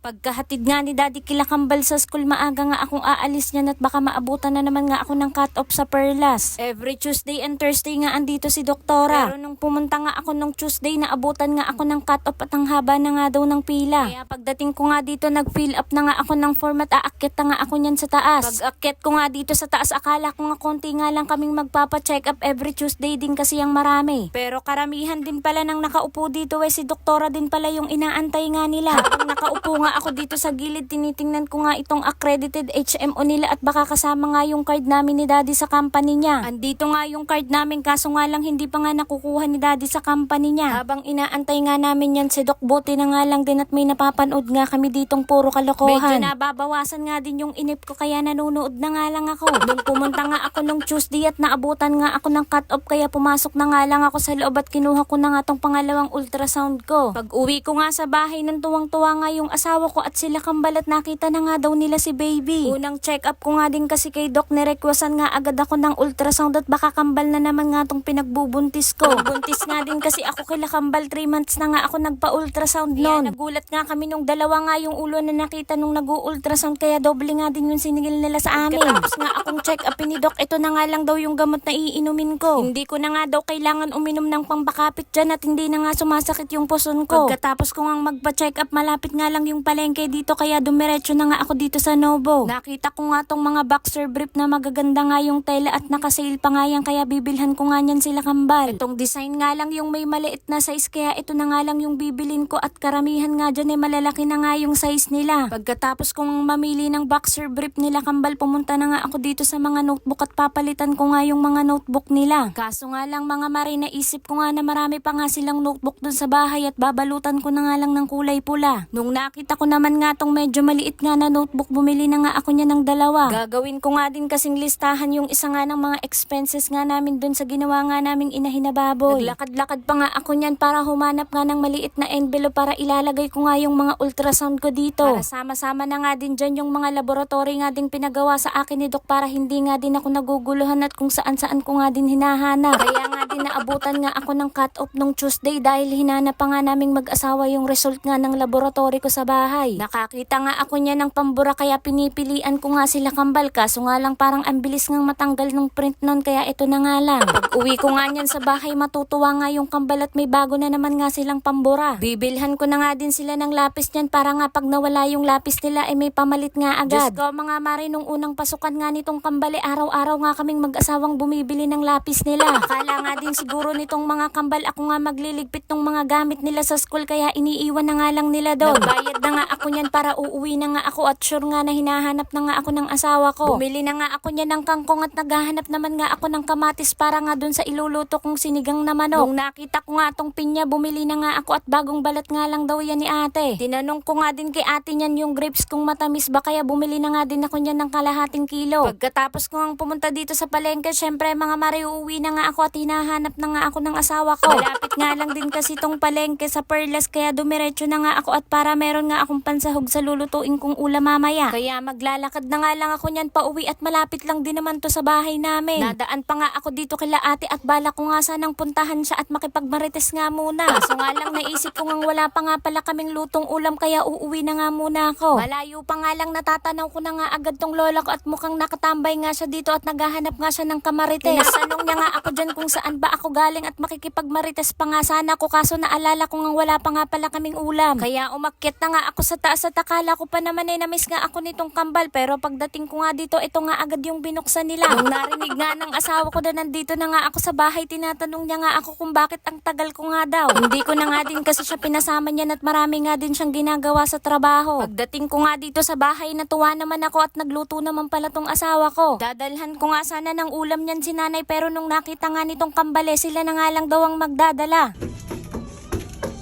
Pagkahatid nga ni Daddy kila Kambal sa school, maaga nga akong aalis niyan at baka maabutan na naman nga ako ng cut-off sa Perlas. Every Tuesday and Thursday nga andito si Doktora. Pero nung pumunta nga nung Tuesday, naabutan nga ako ng cut-off at ang haba na nga daw ng pila. Kaya pagdating ko nga dito, nag-fill up na nga ako ng form at aakyat na nga ako niyan sa taas. Pag-akyat ko nga dito sa taas, akala ko nga konti nga lang kaming magpapa-check up every Tuesday din kasi ang marami. Pero karamihan din pala nang nakaupo dito eh si Doktora din pala yung inaantay nga nila. Habang nakaupo nga ako dito sa gilid, tinitingnan ko nga itong accredited HMO nila at baka kasama nga yung card namin ni Daddy sa company niya. Andito nga yung card namin kaso nga lang hindi pa nga nakukuha ni Daddy sa company niya. Habang inaantay nga namin yan si Doc, buti na nga lang din at may napapanood nga kami ditong puro kalokohan. Medyo nababawasan nga din yung inip ko kaya nanonood na nga lang ako. Nung pumunta nga ako nung Tuesday at naabutan nga ako ng cut-off kaya pumasok na nga lang ako sa loob at kinuha ko na nga tong pangalawang ultrasound ko. Pag uwi ko nga sa bahay nung tuwang-tuwa nga yung asawa ko at sila kambal at nakita na nga daw nila si baby. Unang check up ko nga din kasi kay Doc nirequestan nga agad ako ng ultrasound at baka kambal na naman nga tong pinagbubuntis ko. Buntis nga din kasi ako kila kambal 3 months na nga ako nagpa-ultrasound noon. nagulat nga kami nung dalawa nga yung ulo na nakita nung nag-ultrasound kaya doble nga din yung sinigil nila sa amin. Tapos nga akong check up ni Doc, ito na nga lang daw yung gamot na iinumin ko. Hindi ko na nga daw kailangan uminom ng pambakapit dyan at hindi na nga sumasakit yung puson ko. Pagkatapos ko nga magpa-check up, malapit nga lang yung palengke dito kaya dumiretso na nga ako dito sa Novo. Nakita ko nga tong mga boxer brief na magaganda nga yung tela at nakasale pa nga yan kaya bibilhan ko nga niyan sila kambal. Itong design nga lang yung may maliit na size kaya ito na nga lang yung bibilin ko at karamihan nga dyan ay malalaki na nga yung size nila. Pagkatapos kong mamili ng boxer brief nila kambal, pumunta na nga ako dito sa mga notebook at papalitan ko nga yung mga notebook nila. Kaso nga lang mga mari, naisip ko nga na marami pa nga silang notebook dun sa bahay at babalutan ko na nga lang ng kulay pula. Nung nakita ko naman nga tong medyo maliit nga na notebook, bumili na nga ako niya ng dalawa. Gagawin ko nga din kasing listahan yung isa nga ng mga expenses nga namin dun sa ginawa nga naming inahinababoy. Naglakad-lakad pa nga ako niyan para humanap nga ng maliit na envelope para ilalagay ko nga yung mga ultrasound ko dito. Para sama-sama na nga din dyan yung mga laboratory nga din pinagawa sa akin ni Doc para hindi nga din ako naguguluhan at kung saan-saan ko nga din hinahanap. Kaya nga naabutan nga ako ng cut-off nung Tuesday dahil hinanap pa nga naming mag-asawa yung result nga ng laboratory ko sa bahay. Nakakita nga ako niya ng pambura kaya pinipilian ko nga sila kambal kaso nga lang parang ang bilis ngang matanggal ng print nun kaya ito na nga lang. Pag uwi ko nga niyan sa bahay matutuwa nga yung kambal at may bago na naman nga silang pambura. Bibilhan ko na nga din sila ng lapis niyan para nga pag nawala yung lapis nila ay may pamalit nga agad. Diyos ko mga mari nung unang pasukan nga nitong kambal eh, araw-araw nga kaming mag-asawang bumibili ng lapis nila. Akala nga din siguro nitong mga kambal ako nga magliligpit ng mga gamit nila sa school kaya iniiwan na nga lang nila doon. Nagbayad na nga ako niyan para uuwi na nga ako at sure nga na hinahanap na nga ako ng asawa ko. Bumili na nga ako niyan ng kangkong at naghahanap naman nga ako ng kamatis para nga dun sa iluluto kong sinigang na manok. Nung nakita ko nga tong pinya, bumili na nga ako at bagong balat nga lang daw yan ni ate. Tinanong ko nga din kay ate niyan yung grapes kung matamis ba kaya bumili na nga din ako niyan ng kalahating kilo. Pagkatapos ko nga pumunta dito sa palengke, syempre mga mari uuwi na nga ako at hinahanap na nga ako ng asawa ko. Malapit nga lang din kasi tong palengke sa Perlas kaya dumiretso na nga ako at para meron nga akong pansahog sa lulutuin kong ulam mamaya. Kaya maglalakad na nga lang ako niyan pauwi at malapit lang din naman to sa bahay namin. Nadaan pa nga ako dito kila ate at bala ko nga sanang puntahan siya at makipagmarites nga muna. Kaso nga lang naisip ko nga wala pa nga pala kaming lutong ulam kaya uuwi na nga muna ako. Malayo pa nga lang natatanaw ko na nga agad tong lola ko at mukhang nakatambay nga siya dito at naghahanap nga siya ng kamarites. Tinatanong niya nga ako dyan kung saan ba ako galing at makikipagmarites pa nga sana ako kaso naalala ko nga wala pa nga pala kaming ulam. Kaya umakyat na nga ako sa taas at akala ko pa naman ay namiss nga ako nitong kambal pero pagdating ko nga dito ito nga agad yung binuksan nila. Nung narinig nga ng asawa ko na nandito na nga ako sa bahay tinatanong niya nga ako kung bakit ang tagal ko nga daw. Hindi ko na nga din kasi siya pinasama niyan at marami nga din siyang ginagawa sa trabaho. Pagdating ko nga dito sa bahay natuwa naman ako at nagluto naman pala tong asawa ko. Dadalhan ko nga sana ng ulam niyan si nanay pero nung nakita nga nitong kambale sila na nga lang daw ang magdadala.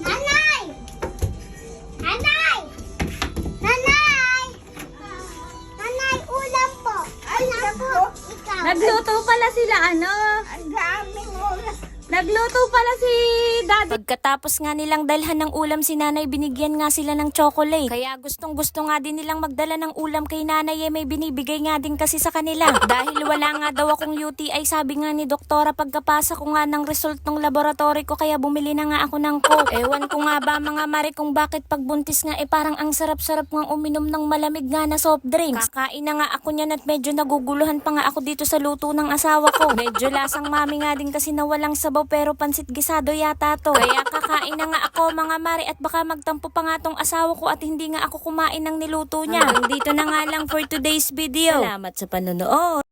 Nanay! Nanay! Nanay! Nanay, ulam po. Ulam po. Ikaw. Nagluto pala sila ano? Ang. Nagluto pala si daddy. Pagkatapos nga nilang dalhan ng ulam si nanay, binigyan nga sila ng chocolate. Kaya gustong gusto nga din nilang magdala ng ulam kay nanay eh, may binibigay nga din kasi sa kanila. Dahil wala nga daw akong UTI, sabi nga ni doktora pagkapasa ko nga ng result ng laboratory ko kaya bumili na nga ako ng coke. Ewan ko nga ba mga mare kung bakit pagbuntis nga eh parang ang sarap-sarap nga uminom ng malamig nga na soft drinks. Kakain na nga ako niyan at medyo naguguluhan pa nga ako dito sa luto ng asawa ko. Medyo lasang mami nga din kasi na walang sabaw pero pansit gisado yata to. Kaya kakain na nga ako mga mare at baka magtampo pa nga tong asawa ko at hindi nga ako kumain ng niluto niya. Dito na nga lang for today's video. Salamat sa panonood.